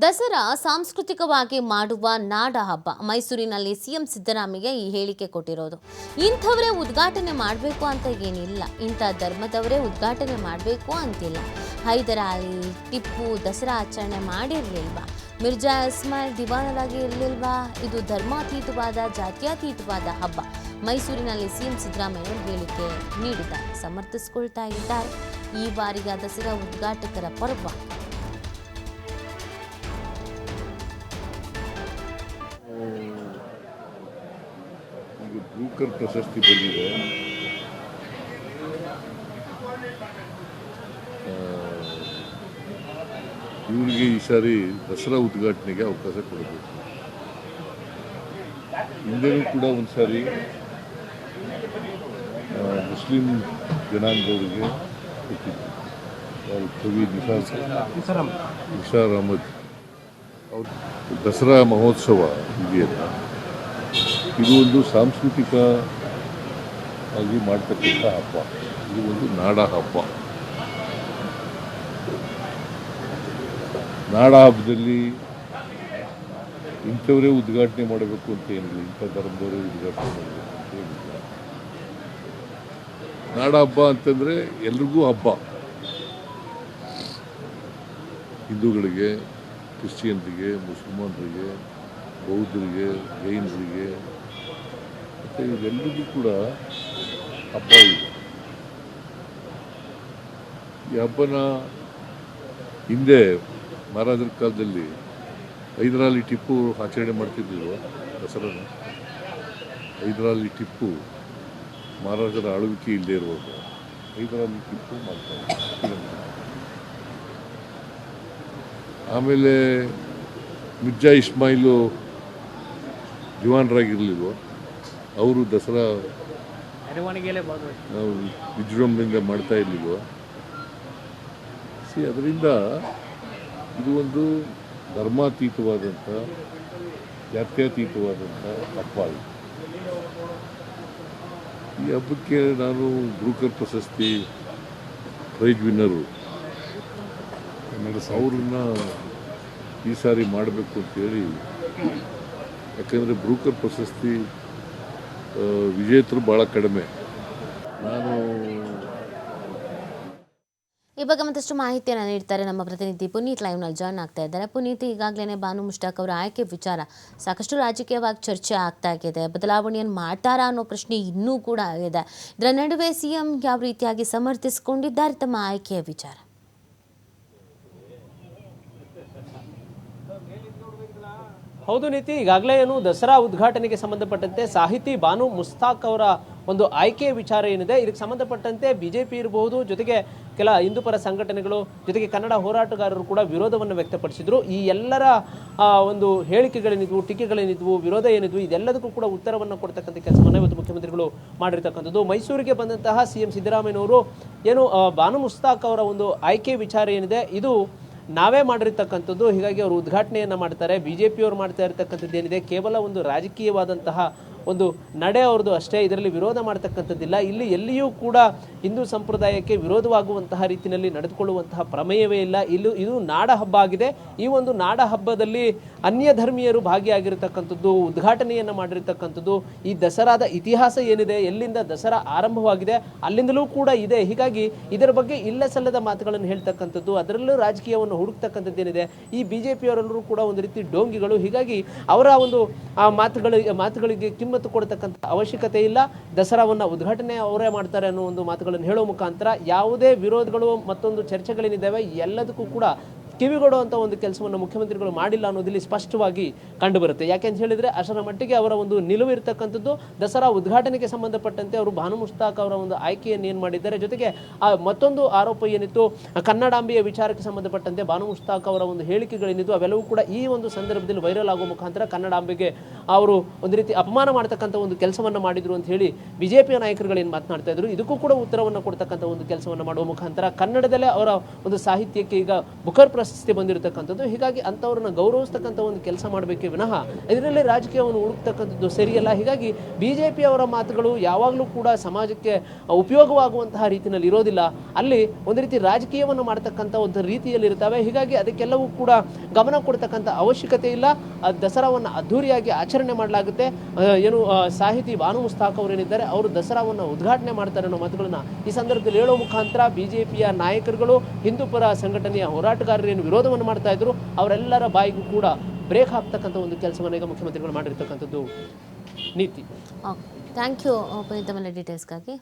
ದಸರಾ ಸಾಂಸ್ಕೃತಿಕವಾಗಿ ಮಾಡುವ ನಾಡ ಹಬ್ಬ. ಮೈಸೂರಿನಲ್ಲಿ ಸಿಎಂ ಸಿದ್ದರಾಮಯ್ಯ ಈ ಹೇಳಿಕೆ ಕೊಟ್ಟಿರೋದು. ಇಂಥವರೇ ಉದ್ಘಾಟನೆ ಮಾಡಬೇಕು ಅಂತ ಏನಿಲ್ಲ. ಇಂಥ ಧರ್ಮದವರೇ ಉದ್ಘಾಟನೆ ಮಾಡಬೇಕು ಅಂತಿಲ್ಲ. ಹೈದರಾಲಿ ಟಿಪ್ಪು ದಸರಾ ಆಚರಣೆ ಮಾಡಿರಲಿಲ್ವಾ? ಮಿರ್ಜಾ ಇಸ್ಮಾಯಿಲ್ ದಿವಾನರಾಗಿ ಇರಲಿಲ್ವಾ? ಇದು ಧರ್ಮಾತೀತವಾದ, ಜಾತ್ಯಾತೀತವಾದ ಹಬ್ಬ. ಮೈಸೂರಿನಲ್ಲಿ ಸಿಎಂ ಸಿದ್ದರಾಮಯ್ಯ ಹೇಳಿಕೆ ನೀಡಿದ್ದಾರೆ. ಸಮರ್ಥಿಸಿಕೊಳ್ತಾ ಇದ್ದಾರೆ. ಈ ಬಾರಿಯ ದಸರಾ ಉದ್ಘಾಟಕರ ಪರ್ವ ಬ್ರೂಕರ್ ಪ್ರಶಸ್ತಿ ಬಂದಿದೆ. ಇವರಿಗೆ ಈ ಸಾರಿ ದಸರಾ ಉದ್ಘಾಟನೆಗೆ ಅವಕಾಶ ಕೊಡಬೇಕು. ಹಿಂದೆನೂ ಕೂಡ ಒಂದು ಸಾರಿ ಮುಸ್ಲಿಂ ಜನಾಂಗದವರಿಗೆ ಕೊಟ್ಟಿದ್ದು. ಯಾರು ಕವಿ ನಿಸಾರ್ ನಿಸಾರ್ ಅಹಮದ್ ಅವ್ರ ದಸರಾ ಮಹೋತ್ಸವ ಇದೆಯಲ್ಲ ಇದು ಒಂದು ಸಾಂಸ್ಕೃತಿಕ ಆಗಿ ಮಾಡ್ತಕ್ಕಂಥ ಹಬ್ಬ. ಇದು ಒಂದು ನಾಡ ಹಬ್ಬ. ನಾಡ ಹಬ್ಬದಲ್ಲಿ ಇಂಥವರೇ ಉದ್ಘಾಟನೆ ಮಾಡಬೇಕು ಅಂತ ಏನಿಲ್ಲ. ಇಂಥ ಧರ್ಮದವರೇ ಉದ್ಘಾಟನೆ ಮಾಡಬೇಕು ಅಂತ ಏನಿಲ್ಲ. ನಾಡ ಹಬ್ಬ ಅಂತಂದರೆ ಎಲ್ರಿಗೂ ಹಬ್ಬ. ಹಿಂದೂಗಳಿಗೆ, ಕ್ರಿಶ್ಚಿಯನ್ರಿಗೆ, ಮುಸಲ್ಮಾನರಿಗೆ, ಬೌದ್ಧರಿಗೆ, ಜೈನರಿಗೆ ಮತ್ತು ಇವೆಲ್ಲರಿಗೂ ಕೂಡ ಹಬ್ಬ ಇದೆ. ಈ ಹಬ್ಬನ ಹಿಂದೆ ಮಹಾರಾಜರ ಕಾಲದಲ್ಲಿ ಹೈದರಾಲಿ ಟಿಪ್ಪು ಆಚರಣೆ ಮಾಡ್ತಿದ್ದಿಲ್ವ ದಸರಾನ. ಹೈದರಾಲಿ ಟಿಪ್ಪು ಮಹಾರಾಜರ ಆಳ್ವಿಕೆ ಇಲ್ಲದೆ ಇರುವಾಗ ಹೈದರಾಲಿ ಟಿಪ್ಪು ಮಾಡ್ತಾರೆ. ಆಮೇಲೆ ಮಿರ್ಜಾ ಇಸ್ಮಾಯಿಲು ದಿವಾನರಾಗಿರಲಿಲ್ವ ಅವರು ದಸರಾ ಮೆರವಣಿಗೆಯಲ್ಲೇ ನಾವು ವಿಜೃಂಭಣೆಯಿಂದ ಮಾಡ್ತಾ ಇರ್ಲಿಲ್ವ? ಸಿ ಅದರಿಂದ ಇದು ಒಂದು ಧರ್ಮಾತೀತವಾದಂಥ ಜಾತ್ಯತೀತವಾದಂಥ ಹಬ್ಬ ಇದು ಈ ಹಬ್ಬಕ್ಕೆ ನಾನು ಬ್ರೂಕರ್ ಪ್ರಶಸ್ತಿ ಪ್ರೈಜ್ ವಿನ್ನರು. ಸಾವಿರನ್ನ ಈ ಸಾರಿ ಮಾಡಬೇಕು ಅಂತೇಳಿ ಯಾಕಂದರೆ ಬ್ರೂಕರ್ ಪ್ರಶಸ್ತಿ ವಿಜೇತರು ಬಹಳ ಕಡಿಮೆ. ನಾನು ಈ ಬಗ್ಗೆ ಮತ್ತಷ್ಟು ಮಾಹಿತಿಯನ್ನು ನೀಡ್ತಾರೆ ನಮ್ಮ ಪ್ರತಿನಿಧಿ ಪುನೀತ್ ಲೈವ್ನಲ್ಲಿ ಜಾಯ್ನ್ ಆಗ್ತಾ ಇದ್ದಾರೆ. ಪುನೀತ್ ಈಗಾಗಲೇ ಬಾನು ಮುಷ್ಟಾಕ್ ಅವರ ಆಯ್ಕೆ ವಿಚಾರ ಸಾಕಷ್ಟು ರಾಜಕೀಯವಾಗಿ ಚರ್ಚೆ ಆಗ್ತಾ ಇದೆ ಬದಲಾವಣೆಯನ್ನು ಮಾಡ್ತಾರಾ ಅನ್ನೋ ಪ್ರಶ್ನೆ ಇನ್ನೂ ಕೂಡ ಇದೆ ಇದರ ನಡುವೆ ಸಿಎಂ ಯಾವ ರೀತಿಯಾಗಿ ಸಮರ್ಥಿಸಿಕೊಂಡಿದ್ದಾರೆ ತಮ್ಮ ಆಯ್ಕೆಯ ವಿಚಾರ? ಹೌದು ನೀತಿ, ಈಗಾಗಲೇ ಏನು ದಸರಾ ಉದ್ಘಾಟನೆಗೆ ಸಂಬಂಧಪಟ್ಟಂತೆ ಸಾಹಿತಿ ಬಾನು ಮುಸ್ತಾಕ್ ಅವರ ಒಂದು ಆಯ್ಕೆ ವಿಚಾರ ಏನಿದೆ, ಇದಕ್ಕೆ ಸಂಬಂಧಪಟ್ಟಂತೆ ಬಿಜೆಪಿ ಇರಬಹುದು, ಜೊತೆಗೆ ಕೆಲ ಹಿಂದೂಪರ ಸಂಘಟನೆಗಳು, ಜೊತೆಗೆ ಕನ್ನಡ ಹೋರಾಟಗಾರರು ಕೂಡ ವಿರೋಧವನ್ನು ವ್ಯಕ್ತಪಡಿಸಿದ್ರು. ಈ ಎಲ್ಲರ ಒಂದು ಹೇಳಿಕೆಗಳೇನಿದ್ವು, ಟೀಕೆಗಳೇನಿದ್ವು, ವಿರೋಧ ಏನಿದ್ವು, ಇದೆಲ್ಲದಕ್ಕೂ ಕೂಡ ಉತ್ತರವನ್ನು ಕೊಡ್ತಕ್ಕಂಥ ಕೆಲಸವನ್ನು ಇವತ್ತು ಮುಖ್ಯಮಂತ್ರಿಗಳು ಮಾಡಿರ್ತಕ್ಕಂಥದ್ದು. ಮೈಸೂರಿಗೆ ಬಂದಂತಹ ಸಿ ಎಂ ಸಿದ್ದರಾಮಯ್ಯನವರು ಏನು ಬಾನು ಮುಸ್ತಾಕ್ ಅವರ ಒಂದು ಆಯ್ಕೆ ವಿಚಾರ ಏನಿದೆ, ಇದು ನಾವೇ ಮಾಡಿರ್ತಕ್ಕಂಥದ್ದು. ಹೀಗಾಗಿ ಅವರು ಉದ್ಘಾಟನೆಯನ್ನು ಮಾಡ್ತಾರೆ. ಬಿ ಜೆ ಪಿಯವರು ಮಾಡ್ತಾ ಇರ್ತಕ್ಕಂಥದ್ದು ಏನಿದೆ? ಕೇವಲ ಒಂದು ರಾಜಕೀಯವಾದಂತಹ ಒಂದು ನಡೆ ಅವ್ರದ್ದು ಅಷ್ಟೇ, ಇದರಲ್ಲಿ ವಿರೋಧ ಮಾಡ್ತಕ್ಕಂಥದ್ದಿಲ್ಲ. ಇಲ್ಲಿ ಎಲ್ಲಿಯೂ ಕೂಡ ಹಿಂದೂ ಸಂಪ್ರದಾಯಕ್ಕೆ ವಿರೋಧವಾಗುವಂತಹ ರೀತಿಯಲ್ಲಿ ನಡೆದುಕೊಳ್ಳುವಂತಹ ಪ್ರಮೇಯವೇ ಇಲ್ಲ. ಇಲ್ಲೂ ಇದು ನಾಡ ಹಬ್ಬ ಆಗಿದೆ. ಈ ಒಂದು ನಾಡ ಹಬ್ಬದಲ್ಲಿ ಅನ್ಯ ಧರ್ಮೀಯರು ಭಾಗಿಯಾಗಿರತಕ್ಕಂಥದ್ದು, ಉದ್ಘಾಟನೆಯನ್ನು ಮಾಡಿರ್ತಕ್ಕಂಥದ್ದು, ಈ ದಸರಾದ ಇತಿಹಾಸ ಏನಿದೆ, ಎಲ್ಲಿಂದ ದಸರಾ ಆರಂಭವಾಗಿದೆ, ಅಲ್ಲಿಂದಲೂ ಕೂಡ ಇದೆ. ಹೀಗಾಗಿ ಇದರ ಬಗ್ಗೆ ಇಲ್ಲ ಸಲ್ಲದ ಮಾತುಗಳನ್ನು ಹೇಳ್ತಕ್ಕಂಥದ್ದು, ಅದರಲ್ಲೂ ರಾಜಕೀಯವನ್ನು ಹುಡುಕ್ತಕ್ಕಂಥದ್ದು ಏನಿದೆ ಈ ಬಿ ಜೆ ಕೂಡ ಒಂದು ರೀತಿ ಡೋಂಗಿಗಳು. ಹೀಗಾಗಿ ಅವರ ಒಂದು ಮಾತುಗಳಿಗೆ ಮಾತುಗಳಿಗೆ ಕಿಮ್ಮತ್ತು ಕೊಡ್ತಕ್ಕಂಥ ಅವಶ್ಯಕತೆ ಇಲ್ಲ. ದಸರಾವನ್ನು ಉದ್ಘಾಟನೆ ಅವರೇ ಮಾಡ್ತಾರೆ ಅನ್ನೋ ಒಂದು ಮಾತುಗಳನ್ನು ಹೇಳೋ ಮುಖಾಂತರ ಯಾವುದೇ ವಿರೋಧಗಳು ಮತ್ತೊಂದು ಚರ್ಚೆಗಳೇನಿದ್ದಾವೆ. ಎಲ್ಲದಕ್ಕೂ ಕೂಡ ಕಿವಿಗೊಡುವಂಥ ಒಂದು ಕೆಲಸವನ್ನು ಮುಖ್ಯಮಂತ್ರಿಗಳು ಮಾಡಿಲ್ಲ ಅನ್ನೋದಿಲ್ಲಿ ಸ್ಪಷ್ಟವಾಗಿ ಕಂಡುಬರುತ್ತೆ. ಯಾಕೆಂತ ಹೇಳಿದ್ರೆ ಅಷ್ಟರ ಮಟ್ಟಿಗೆ ಅವರ ಒಂದು ನಿಲುವು ಇರತಕ್ಕಂಥದ್ದು ದಸರಾ ಉದ್ಘಾಟನೆಗೆ ಸಂಬಂಧಪಟ್ಟಂತೆ ಅವರು ಭಾನು ಮುಸ್ತಾಕ್ ಅವರ ಒಂದು ಆಯ್ಕೆಯನ್ನು ಏನು ಮಾಡಿದ್ದಾರೆ. ಜೊತೆಗೆ ಆ ಮತ್ತೊಂದು ಆರೋಪ ಏನಿತ್ತು, ಕನ್ನಡಾಂಬೆಯ ವಿಚಾರಕ್ಕೆ ಸಂಬಂಧಪಟ್ಟಂತೆ ಭಾನು ಮುಸ್ತಾಕ್ ಅವರ ಒಂದು ಹೇಳಿಕೆಗಳೇನಿದ್ದು ಅವೆಲ್ಲವೂ ಕೂಡ ಈ ಒಂದು ಸಂದರ್ಭದಲ್ಲಿ ವೈರಲ್ ಆಗುವ ಮುಖಾಂತರ ಕನ್ನಡಾಂಬೆಗೆ ಅವರು ಒಂದು ರೀತಿ ಅಪಮಾನ ಮಾಡ್ತಕ್ಕಂಥ ಒಂದು ಕೆಲಸವನ್ನು ಮಾಡಿದ್ರು ಅಂತ ಹೇಳಿ ಬಿಜೆಪಿಯ ಪಿಯ ಏನು ಮಾತನಾಡ್ತಾ ಇದ್ರು. ಇದಕ್ಕೂ ಕೂಡ ಉತ್ತರವನ್ನು ಕೊಡ್ತಕ್ಕಂಥ ಒಂದು ಕೆಲಸವನ್ನು ಮಾಡುವ ಮುಖಾಂತರ ಕನ್ನಡದಲ್ಲೇ ಅವರ ಒಂದು ಸಾಹಿತ್ಯಕ್ಕೆ ಈಗ ಬುಕರ್ ಪ್ರಶಸ್ತಿ ಬಂದಿರತಕ್ಕಂಥದ್ದು. ಹೀಗಾಗಿ ಅಂಥವ್ರನ್ನ ಗೌರವಿಸ್ತಕ್ಕಂಥ ಒಂದು ಕೆಲಸ ಮಾಡಬೇಕೇ ವಿನಃ ಇದರಲ್ಲಿ ರಾಜಕೀಯವನ್ನು ಹುಡುಕ್ತಕ್ಕಂಥದ್ದು ಸರಿಯಲ್ಲ ಹೀಗಾಗಿ ಬಿ ಜೆ ಪಿಯವರ ಮಾತುಗಳು ಯಾವಾಗಲೂ ಕೂಡ ಸಮಾಜಕ್ಕೆ ಉಪಯೋಗವಾಗುವಂತಹ ರೀತಿಯಲ್ಲಿ ಇರೋದಿಲ್ಲ. ಅಲ್ಲಿ ಒಂದು ರೀತಿ ರಾಜಕೀಯವನ್ನು ಮಾಡ್ತಕ್ಕಂಥ ಒಂದು ರೀತಿಯಲ್ಲಿ ಇರ್ತವೆ. ಹೀಗಾಗಿ ಅದಕ್ಕೆಲ್ಲವೂ ಕೂಡ ಗಮನ ಕೊಡ್ತಕ್ಕಂಥ ಅವಶ್ಯಕತೆ ಇಲ್ಲ. ದಸರಾವನ್ನು ಅದ್ಧೂರಿಯಾಗಿ ಆಚರಣೆ ಮಾಡಲಾಗುತ್ತೆ. ಏನು ಸಾಹಿತಿ ಭಾನು ಮುಸ್ತಾಕ್ ಅವರೇನಿದ್ದಾರೆ, ಅವರು ದಸರಾವನ್ನು ಉದ್ಘಾಟನೆ ಮಾಡ್ತಾರೆ ಅನ್ನೋ ಮಾತುಗಳನ್ನು ಈ ಸಂದರ್ಭದಲ್ಲಿ ಹೇಳೋ ಮುಖಾಂತರ ಬಿಜೆಪಿಯ ನಾಯಕರುಗಳು ಹಿಂದೂಪರ ಸಂಘಟನೆಯ ಹೋರಾಟಗಾರರು ಏನು ವಿರೋಧವನ್ನು ಮಾಡ್ತಾ ಇದ್ರು, ಅವರೆಲ್ಲರ ಬಾಯಿಗೂ ಕೂಡ ಬ್ರೇಕ್ ಹಾಕ್ತಕ್ಕಂಥ ಒಂದು ಕೆಲಸವನ್ನು ಈಗ ಮುಖ್ಯಮಂತ್ರಿಗಳು ಮಾಡಿರ್ತಕ್ಕಂಥದ್ದು ನೀತಿ. Thank you ಡೀಟೇಲ್ಸ್ಗಾಗಿ